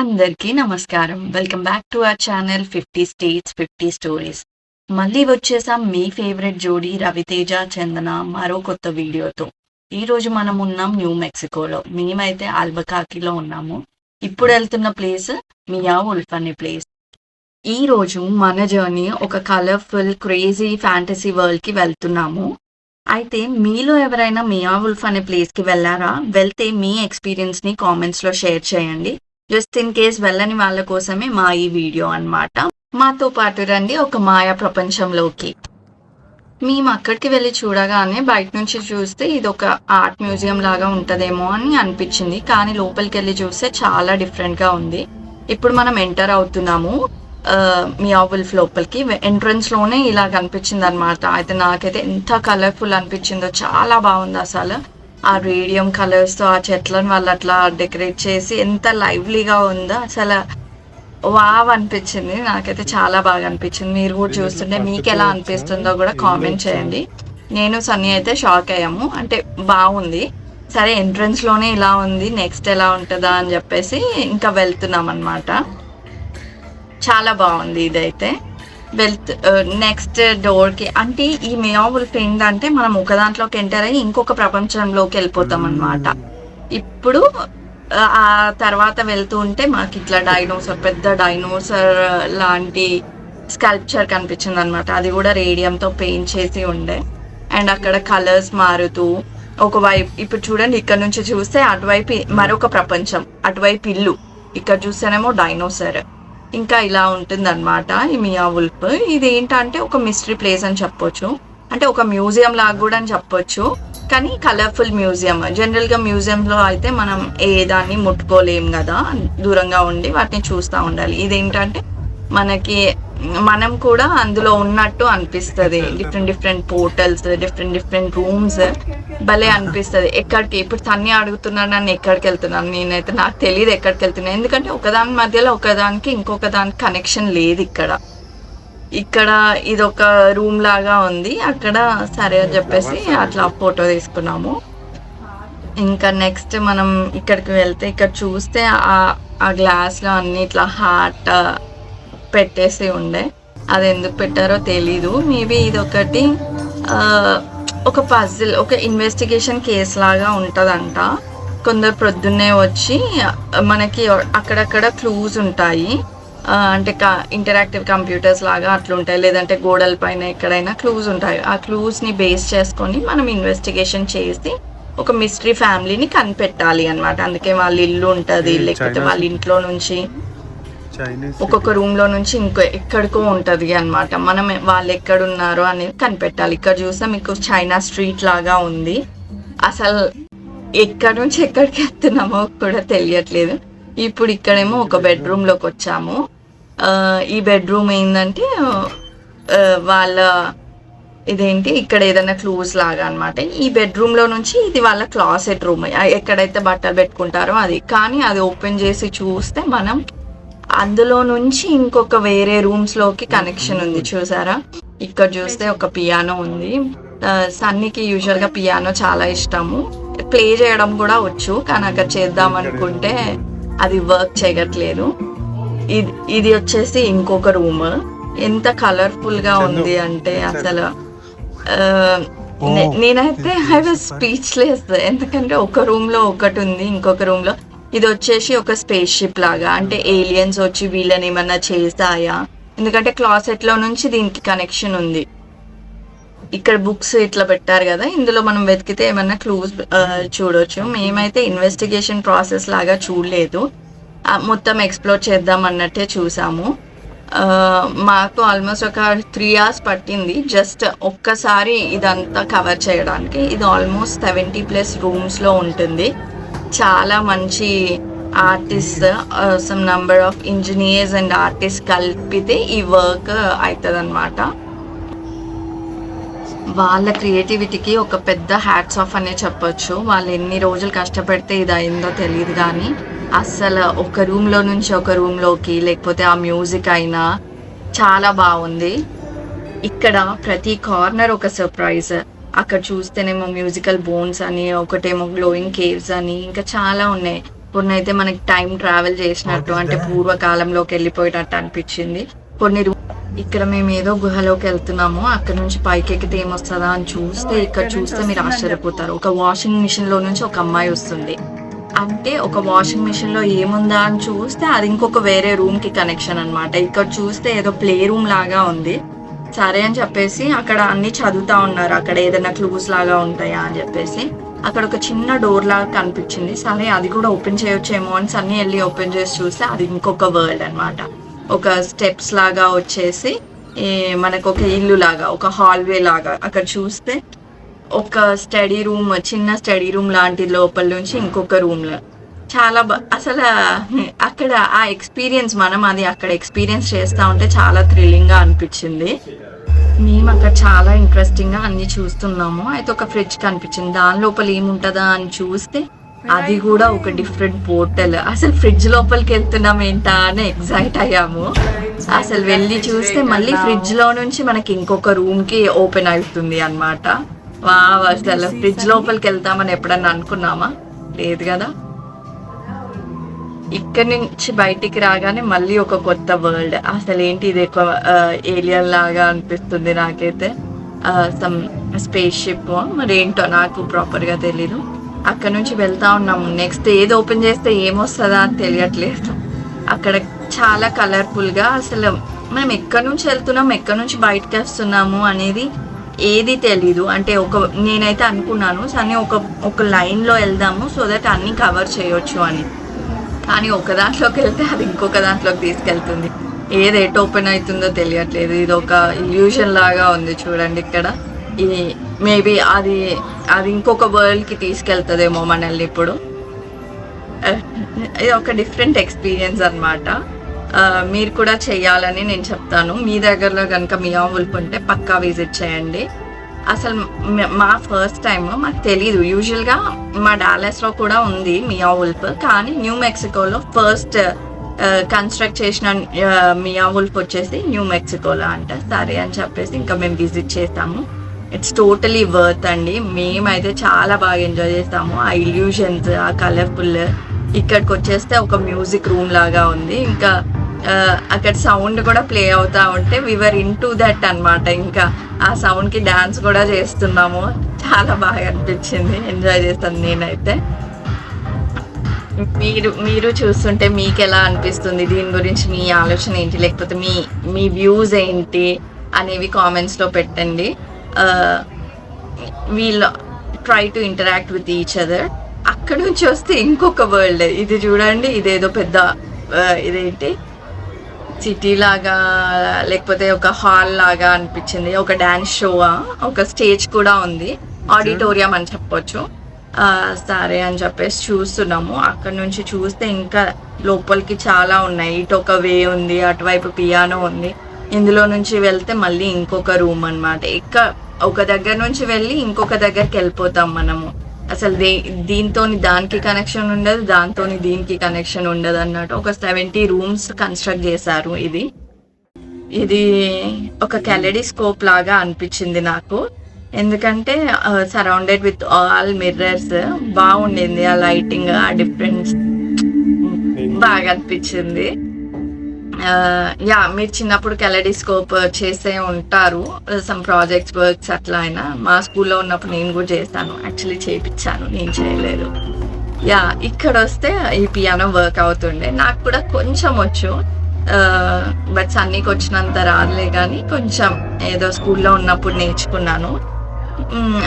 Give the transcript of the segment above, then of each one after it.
అందరికీ నమస్కారం. Welcome back to our channel fifty states fifty stories మళ్ళీ వచ్చేసాం మీ ఫేవరెట్ జోడీ రవితేజ చందన మరో కొత్త వీడియోతో. ఈ రోజు మనం ఉన్నాం న్యూ మెక్సికోలో మేమైతే ఆల్బకాకిలో ఉన్నాము. ఇప్పుడు వెళ్తున్న ప్లేస్ మియా ఉల్ఫ్ అనే ప్లేస్ ఈ రోజు మన జర్నీ ఒక కలర్ఫుల్ క్రేజీ ఫ్యాంటసీ వరల్డ్కి వెళ్తున్నాము. అయితే మీలో ఎవరైనా మియా ఉల్ఫ్ అనే ప్లేస్కి వెళ్ళారా? వెళ్తే మీ ఎక్స్పీరియన్స్ని కామెంట్స్లో షేర్ చేయండి. జస్ట్ ఇన్ కేస్ వెళ్ళని వాళ్ళ కోసమే మా ఈ వీడియో అన్నమాట. మాతో పాటు రండి ఒక మాయా ప్రపంచంలోకి. మేము అక్కడికి వెళ్ళి చూడగానే బయట నుంచి చూస్తే ఇది ఒక ఆర్ట్ మ్యూజియం లాగా ఉంటదేమో అని అనిపించింది. కానీ లోపలికి వెళ్ళి చూస్తే చాలా డిఫరెంట్గా ఉంది. ఇప్పుడు మనం ఎంటర్ అవుతున్నాము. ఆ, మియా లోపలికి. ఎంట్రన్స్లోనే ఇలా కనిపించింది అనమాట అయితే నాకైతే ఎంత కలర్ఫుల్ అనిపించిందో చాలా బాగుంది అసలు. ఆ రేడియం కలర్స్తో ఆ చెట్లను వాళ్ళు అట్లా డెకరేట్ చేసి ఎంత లైవ్లీగా ఉందో అసలు వావ్ అనిపించింది. నాకైతే చాలా బాగా అనిపించింది. మీరు కూడా చూస్తుంటే మీకు ఎలా అనిపిస్తుందో కూడా కామెంట్ చేయండి. నేను సన్నీ అయితే షాక్ అయ్యాము. అంటే బాగుంది. సరే ఎంట్రన్స్లోనే ఇలా ఉంది. నెక్స్ట్ ఎలా ఉంటుందా అని చెప్పేసి ఇంకా వెళ్తున్నాం అనమాట చాలా బాగుంది ఇదైతే. వెళ్త్ నెక్స్ట్ డోర్కి. అంటే ఈ మియాబుల్ ఏంటంటే మనం ఒక దాంట్లోకి ఎంటర్ అయ్యి ఇంకొక ప్రపంచంలోకి వెళ్ళిపోతాం అన్నమాట. ఇప్పుడు ఆ, తర్వాత వెళ్తూ ఉంటే మాకు ఇట్లా డైనోసర్ పెద్ద డైనోసర్ లాంటి స్కల్ప్చర్ కనిపించింది అనమాట అది కూడా రేడియం తో పెయింట్ చేసి ఉండే. అండ్ అక్కడ కలర్స్ మారుతూ ఒకవైపు ఇప్పుడు చూడండి ఇక్కడ నుంచి చూస్తే అటువైపు మరొక ప్రపంచం అటువైపు ఇల్లు. ఇక్కడ చూస్తేనేమో డైనోసర్ ఇంకా ఇలా ఉంటుందన్నమాట ఈ మియా ఉల్ప్ ఇది ఏంటంటే ఒక మిస్టరీ ప్లేస్ అని చెప్పొచ్చు. అంటే ఒక మ్యూజియం లాగా కూడా అని చెప్పొచ్చు. కానీ కలర్ఫుల్ మ్యూజియం జనరల్గా మ్యూజియంలో అయితే మనం ఏ దాన్ని ముట్టుకోలేం కదా. దూరంగా ఉండి వాటిని చూస్తూ ఉండాలి. ఇదేంటంటే మనకి మనం కూడా అందులో ఉన్నట్టు అనిపిస్తుంది. Different different portals different different rooms భలే అనిపిస్తుంది. ఎక్కడికి? ఇప్పుడు తన్ని అడుగుతున్నాను నన్ను ఎక్కడికి వెళ్తున్నాను నేనైతే నాకు తెలియదు ఎక్కడికి వెళ్తున్నాను ఎందుకంటే ఒకదాని మధ్యలో ఒకదానికి ఇంకొక దానికి కనెక్షన్ లేదు ఇక్కడ. ఇక్కడ ఇది ఒక రూమ్ లాగా ఉంది. అక్కడ సరే అని చెప్పేసి అట్లా ఫోటో తీసుకున్నాము. ఇంకా నెక్స్ట్ మనం ఇక్కడికి వెళ్తే ఇక్కడ చూస్తే ఆ ఆ గ్లాస్ అన్ని ఇట్లా హార్ట్ పెట్టేసి ఉండే. అది ఎందుకు పెట్టారో తెలీదు. మేబీ ఇది ఒకటి ఆ, ఒక పజిల్ ఒక ఇన్వెస్టిగేషన్ కేస్ లాగా ఉంటదంట. కొందరు ప్రొద్దున్నే వచ్చి మనకి అక్కడక్కడ క్లూస్ ఉంటాయి. అంటే ఇంటరాక్టివ్ కంప్యూటర్స్ లాగా అట్లుంటాయి. లేదంటే గోడల పైన ఎక్కడైనా క్లూస్ ఉంటాయి. ఆ క్లూస్ని బేస్ చేసుకొని మనం ఇన్వెస్టిగేషన్ చేసి ఒక మిస్టరీ ఫ్యామిలీని కనిపెట్టాలి అన్నమాట. అందుకే వాళ్ళ ఇల్లు ఉంటది లేకపోతే వాళ్ళ ఇంట్లో నుంచి ఒక్కొక్క రూమ్లో నుంచి ఇంకో ఎక్కడికో ఉంటది అన్నమాట. మనం వాళ్ళు ఎక్కడ ఉన్నారో అనేది కనిపెట్టాలి. ఇక్కడ చూస్తే మీకు చైనా స్ట్రీట్ లాగా ఉంది. అసలు ఎక్కడి నుంచి ఎక్కడికి వెళ్తున్నామో కూడా తెలియట్లేదు. ఇప్పుడు ఇక్కడేమో ఒక బెడ్రూమ్లోకి వచ్చాము. ఆ, ఈ బెడ్రూమ్ ఏంటంటే వాళ్ళ ఇదేంటి ఇక్కడ ఏదైనా క్లూస్ లాగా అన్నమాట. ఈ బెడ్రూమ్లో నుంచి ఇది వాళ్ళ క్లాసెట్ రూమ్ ఎక్కడైతే బట్టలు పెట్టుకుంటారో అది. కానీ అది ఓపెన్ చేసి చూస్తే మనం అందులో నుంచి ఇంకొక వేరే రూమ్స్లోకి కనెక్షన్ ఉంది చూసారా? ఇక్కడ చూస్తే ఒక పియానో ఉంది. సన్నీకి యూజువల్గా పియానో చాలా ఇష్టము. ప్లే చేయడం కూడా వచ్చు కానీ అక్కడ చేద్దాం అనుకుంటే అది వర్క్ చేయట్లేదు. ఇది ఇది వచ్చేసి ఇంకొక రూమ్ ఎంత కలర్ఫుల్గా ఉంది అంటే అసలు నేనైతే ఐ వాజ్ స్పీచ్లెస్ ఎందుకంటే ఒక రూమ్లో ఒకటి ఉంది ఇంకొక రూమ్లో. ఇది వచ్చేసి ఒక స్పేస్ షిప్ లాగా. అంటే ఏలియన్స్ వచ్చి వీళ్ళని ఏమన్నా చేస్తాయా ఎందుకంటే క్లాసెట్లో నుంచి దీనికి కనెక్షన్ ఉంది. ఇక్కడ బుక్స్ ఇట్లా పెట్టారు కదా. ఇందులో మనం వెతికితే ఏమన్నా క్లూస్ చూడొచ్చు. మేమైతే ఇన్వెస్టిగేషన్ ప్రాసెస్ లాగా చూడలేదు. మొత్తం ఎక్స్ప్లోర్ చేద్దాం అన్నట్టే చూసాము. మాకు ఆల్మోస్ట్ ఒక త్రీ అవర్స్ పట్టింది. జస్ట్ ఒక్కసారి ఇదంతా కవర్ చేయడానికి. ఇది ఆల్మోస్ట్ సెవెంటీ ప్లస్ రూమ్స్లో ఉంటుంది. చాలా మంచి artist some number of engineers and artist కలిపితే ఈ వర్క్ అవుతుంది అనమాట వాళ్ళ క్రియేటివిటీకి ఒక పెద్ద హ్యాట్స్ ఆఫ్ అనే చెప్పొచ్చు. వాళ్ళు ఎన్ని రోజులు కష్టపడితే ఇది అయిందో తెలియదు కానీ అస్సలు ఒక రూమ్లో నుంచి ఒక రూమ్లోకి లేకపోతే ఆ మ్యూజిక్ అయినా చాలా బాగుంది. ఇక్కడ ప్రతి కార్నర్ ఒక సర్ప్రైజ్ అక్కడ చూస్తేనేమో మ్యూజికల్ బోన్స్ అని ఒకటేమో గ్లోయింగ్ కేవ్స్ అని ఇంకా చాలా ఉన్నాయి. కొన్ని అయితే మనకి టైం ట్రావెల్ చేసినట్టు అంటే పూర్వకాలంలోకి వెళ్ళిపోయినట్టు అనిపించింది. కొన్ని ఇక్కడ మేము ఏదో గుహలోకి వెళ్తున్నాము అక్కడ నుంచి పైకి ఎక్కితే ఏమొస్తుందా అని చూస్తే ఇక్కడ చూస్తే మీరు ఆశ్చర్యపోతారు. ఒక వాషింగ్ మిషన్లో నుంచి ఒక అమ్మాయి వస్తుంది. అంటే ఒక వాషింగ్ మిషన్లో ఏముందా అని చూస్తే అది ఇంకొక వేరే రూమ్కి కనెక్షన్ అన్నమాట. ఇక్కడ చూస్తే ఏదో ప్లే రూమ్ లాగా ఉంది. సరే అని చెప్పేసి అక్కడ అన్ని చదువుతా ఉన్నారు. అక్కడ ఏదైనా క్లూస్ లాగా ఉంటాయా అని చెప్పేసి. అక్కడ ఒక చిన్న డోర్ లాగా కనిపించింది. సరే అది కూడా ఓపెన్ చేయొచ్చేమో అని సన్నీ వెళ్ళి ఓపెన్ చేసి చూస్తే అది ఇంకొక వరల్డ్ అనమాట ఒక స్టెప్స్ లాగా వచ్చేసి మనకు ఒక ఇల్లు లాగా ఒక హాల్వే లాగా. అక్కడ చూస్తే ఒక స్టడీ రూమ్ చిన్న స్టడీ రూమ్ లాంటి లోపల నుంచి ఇంకొక రూమ్లో. చాలా అసలు అక్కడ ఆ ఎక్స్పీరియన్స్ మనం అది అక్కడ ఎక్స్పీరియన్స్ చేస్తా ఉంటే చాలా థ్రిల్లింగ్గా అనిపించింది. మేము అక్కడ చాలా ఇంట్రెస్టింగ్గా అన్ని చూస్తున్నాము. అయితే ఒక ఫ్రిడ్జ్ కనిపించింది. దాని లోపల ఏముంటదా అని చూస్తే అది కూడా ఒక డిఫరెంట్ పోర్టల్. అసలు ఫ్రిడ్జ్ లోపలికి వెళ్తున్నాం ఏంటా అని ఎగ్జైట్ అయ్యాము. అసలు వెళ్ళి చూస్తే మళ్ళీ ఫ్రిడ్జ్లో నుంచి మనకి ఇంకొక రూమ్కి ఓపెన్ అవుతుంది అన్నమాట. వా అసలు ఫ్రిడ్జ్ లోపలికి వెళ్తామని ఎప్పుడన్నా అనుకున్నామా? లేదు కదా? ఇక్కడి నుంచి బయటికి రాగానే మళ్ళీ ఒక కొత్త వరల్డ్ అసలు ఏంటి ఇది ఎక్కువ ఏలియన్ లాగా అనిపిస్తుంది నాకైతే. సమ్ స్పేస్ షిప్ మరి ఏంటో నాకు ప్రాపర్గా తెలీదు. అక్కడ నుంచి వెళ్తా ఉన్నాము నెక్స్ట్ ఏది ఓపెన్ చేస్తే ఏమొస్తుందా అని తెలియట్లేదు. అక్కడ చాలా కలర్ఫుల్గా అసలు మనం ఎక్కడి నుంచి వెళ్తున్నాం ఎక్కడి నుంచి బయటకు వస్తున్నాము అనేది ఏది తెలీదు. అంటే ఒక నేనైతే అనుకున్నాను సరే ఒక ఒక లైన్లో వెళ్దాము సో దట్ అన్ని కవర్ చేయొచ్చు అని. కానీ ఒక దాంట్లోకి వెళ్తే అది ఇంకొక దాంట్లోకి తీసుకెళ్తుంది. ఏది ఎటు ఓపెన్ అవుతుందో తెలియట్లేదు. ఇది ఒక ఇల్యూషన్ లాగా ఉంది చూడండి ఇక్కడ. ఇది మేబీ అది అది ఇంకొక వరల్డ్కి తీసుకెళ్తుందేమో మనల్ని ఇప్పుడు. ఇది ఒక డిఫరెంట్ ఎక్స్పీరియన్స్ అనమాట మీరు కూడా చేయాలని నేను చెప్తాను. మీ దగ్గరలో కనుక మియా ఉల్ప్ ఉంటే పక్కా విజిట్ చేయండి. అసలు మా ఫస్ట్ టైం మాకు తెలీదు. యూజువల్గా మా డాలస్లో కూడా ఉంది మియా ఉల్ప్ కానీ న్యూ మెక్సికోలో ఫస్ట్ కన్స్ట్రక్ట్ చేసిన మియా ఉల్ప్ వచ్చేసి న్యూ మెక్సికోలో అంట. సరే అని చెప్పేసి ఇంకా మేము విజిట్ చేస్తాము ఇట్స్ టోటలీ వర్త్ అండి. మేమైతే చాలా బాగా ఎంజాయ్ చేస్తాము ఆ ఇల్యూషన్స్ ఆ కలర్ఫుల్ ఇక్కడికి వచ్చేస్తే ఒక మ్యూజిక్ రూమ్ లాగా ఉంది. ఇంకా అక్కడ సౌండ్ కూడా ప్లే అవుతా ఉంటే వివర్ ఇన్ టు దట్ అనమాట ఇంకా ఆ సౌండ్కి డాన్స్ కూడా చేస్తున్నాము. చాలా బాగా అనిపించింది. ఎంజాయ్ చేస్తాను నేనైతే. మీరు మీరు చూస్తుంటే మీకు ఎలా అనిపిస్తుంది? దీని గురించి మీ ఆలోచన ఏంటి? లేకపోతే మీ మీ వ్యూస్ ఏంటి? అనేవి కామెంట్స్లో పెట్టండి. వీళ్ళు try to interact with each other అక్కడ నుంచి వస్తే ఇంకొక వరల్డ్ ఇది చూడండి ఇదేదో పెద్ద ఇదేంటి? సిటీ లాగా లేకపోతే ఒక హాల్ లాగా అనిపించింది. ఒక డాన్స్ షో ఒక స్టేజ్ కూడా ఉంది. ఆడిటోరియం అని చెప్పొచ్చు. ఆ, సరే అని చెప్పేసి చూస్తున్నాము. అక్కడ నుంచి చూస్తే ఇంకా లోపలికి చాలా ఉన్నాయి. ఇటు ఒక వే ఉంది అటువైపు పియానో ఉంది. ఇందులో నుంచి వెళ్తే మళ్ళీ ఇంకొక రూమ్ అన్నమాట. ఇక ఒక దగ్గర నుంచి వెళ్ళి ఇంకొక దగ్గరికి వెళ్ళిపోతాం మనము. అసలు దీ దీంతో దానికి కనెక్షన్ ఉండదు దాంతో దీనికి కనెక్షన్ ఉండదు అన్నట్టు ఒక సెవెంటీ రూమ్స్ కన్స్ట్రక్ట్ చేశారు ఇది. ఇది ఒక స్కోప్ లాగా అనిపించింది నాకు. ఎందుకంటే సరౌండెడ్ విత్ ఆల్ మిర్రర్స్ బాగుండింది ఆ లైటింగ్ ఆ డిఫరెన్స్ బాగా అనిపించింది. యా మీరు చిన్నప్పుడు కెలడిస్కోప్ చేసే ఉంటారు. సమ్ ప్రాజెక్ట్స్ వర్క్స్ అట్లా అయినా. మా స్కూల్లో ఉన్నప్పుడు నేను కూడా చేస్తాను యాక్చువల్లీ చేయించాను. నేను చేయలేదు. యా ఇక్కడ వస్తే ఈ పియానో వర్క్ అవుతుండే. నాకు కూడా కొంచెం వచ్చు. బట్ సన్నీకి వచ్చినంత రాదులే కానీ కొంచెం ఏదో స్కూల్లో ఉన్నప్పుడు నేర్చుకున్నాను.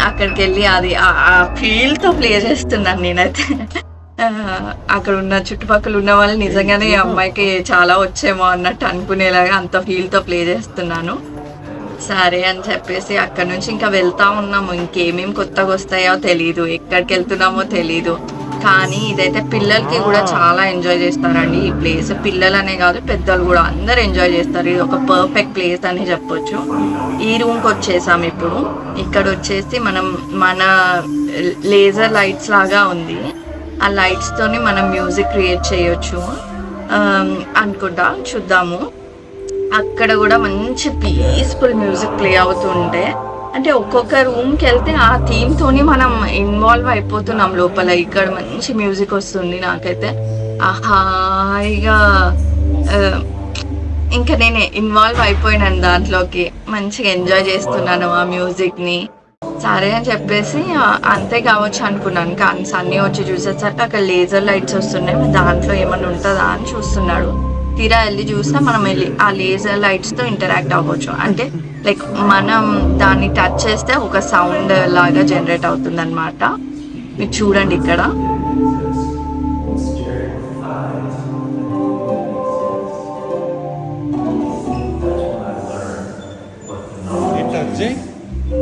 అక్కడికి వెళ్ళి అది ఆ- ఫీల్తో ప్లే చేస్తున్నాను నేనైతే. అక్కడ ఉన్న చుట్టుపక్కల ఉన్న వాళ్ళు నిజంగానే ఈ అమ్మాయికి చాలా వచ్చేమో అన్నట్టు అనుకునేలాగా అంత ఫీల్తో ప్లే చేస్తున్నాను. సరే అని చెప్పేసి అక్కడ నుంచి ఇంకా వెళ్తా ఉన్నాము. ఇంకేమేం కొత్తగా వస్తాయో తెలీదు. ఎక్కడికి వెళ్తున్నామో తెలీదు. కానీ ఇదైతే పిల్లలకి కూడా చాలా ఎంజాయ్ చేస్తారండి. ఈ ప్లేస్ పిల్లలనే కాదు పెద్దలు కూడా అందరు ఎంజాయ్ చేస్తారు. ఇది ఒక పర్ఫెక్ట్ ప్లేస్ అని చెప్పొచ్చు. ఈ రూమ్కి వచ్చేసాం ఇప్పుడు. ఇక్కడ వచ్చేసి మనం మన లేజర్ లైట్స్ లాగా ఉంది. ఆ లైట్స్తోని మనం మ్యూజిక్ క్రియేట్ చేయొచ్చు. అనుకుంటా చూద్దాము. అక్కడ కూడా మంచి పీస్ఫుల్ మ్యూజిక్ ప్లే అవుతుంటే అంటే ఒక్కొక్క రూమ్కి వెళ్తే ఆ థీమ్తోనే మనం ఇన్వాల్వ్ అయిపోతున్నాం లోపల. ఇక్కడ మంచి మ్యూజిక్ వస్తుంది నాకైతే. హాయిగా ఇంకా నేను ఇన్వాల్వ్ అయిపోయినాను దాంట్లోకి. మంచిగా ఎంజాయ్ చేస్తున్నాను ఆ మ్యూజిక్ని సరే అని చెప్పేసి అంతే కావచ్చు అనుకున్నాను. కానీ సన్నీ వచ్చి చూసేసరికి అక్కడ లేజర్ లైట్స్ వస్తున్నాయి. దాంట్లో ఏమైనా ఉంటుందా అని చూస్తున్నాడు. తీరా వెళ్ళి చూస్తే మనం వెళ్ళి ఆ లేజర్ లైట్స్తో ఇంటరాక్ట్ అవ్వచ్చు. అంటే లైక్ మనం దాన్ని టచ్ చేస్తే ఒక సౌండ్ లాగా జనరేట్ అవుతుంది అనమాట మీరు చూడండి ఇక్కడ. సౌండ్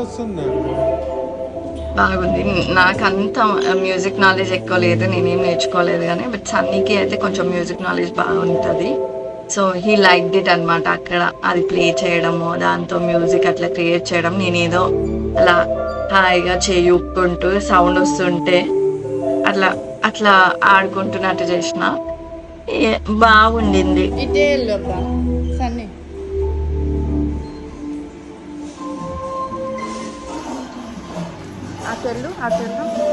వస్తుంది? బాగుంది. నాకు అంత మ్యూజిక్ నాలెడ్జ్ ఎక్కువ లేదు నేనేం నేర్చుకోలేదు కానీ బట్ సన్నీకి అయితే కొంచెం మ్యూజిక్ నాలెడ్జ్ బాగుంటుంది. సో హీ లైక్ డిట్ అనమాట అక్కడ అది ప్లే చేయడము దాంతో మ్యూజిక్ అట్లా క్రియేట్ చేయడం నేనేదో అలా హాయిగా చేయుక్కుంటూ సౌండ్ వస్తుంటే అట్లా అట్లా ఆడుకుంటున్నట్టు చేసిన. బాగుండింది. ఇటే వెళ్ళొద్దా? సన్నీ. అటెళ్ళు అటెళ్ళు ఏసీ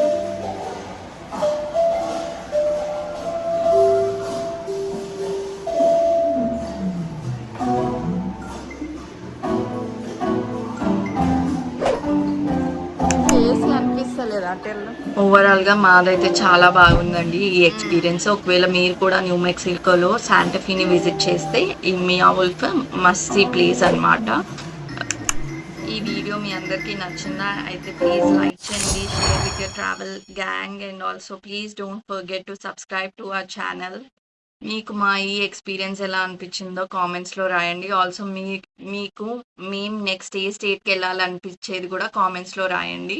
ఓవరాల్గా మాదైతే చాలా బాగుందండి ఈ ఎక్స్పీరియన్స్ ఒకవేళ మీరు కూడా న్యూ మెక్సికోలో శాంటఫీని విజిట్ చేస్తే ఈ మియా ఉల్ఫ్ మస్తీ ప్లేస్ అన్నమాట. ఈ వీడియో మీ అందరికీ నచ్చిందా? అయితే ప్లీజ్ లైక్ చేయండి share with your travel gang and also please don't forget to subscribe to our channel మీకు మా ఈ ఎక్స్పీరియన్స్ ఎలా అనిపించిందో కామెంట్స్లో రాయండి. ఆల్సో మీ మీకు మేము నెక్స్ట్ ఏ స్టేట్కి వెళ్ళాలనిపించేది కూడా కామెంట్స్లో రాయండి.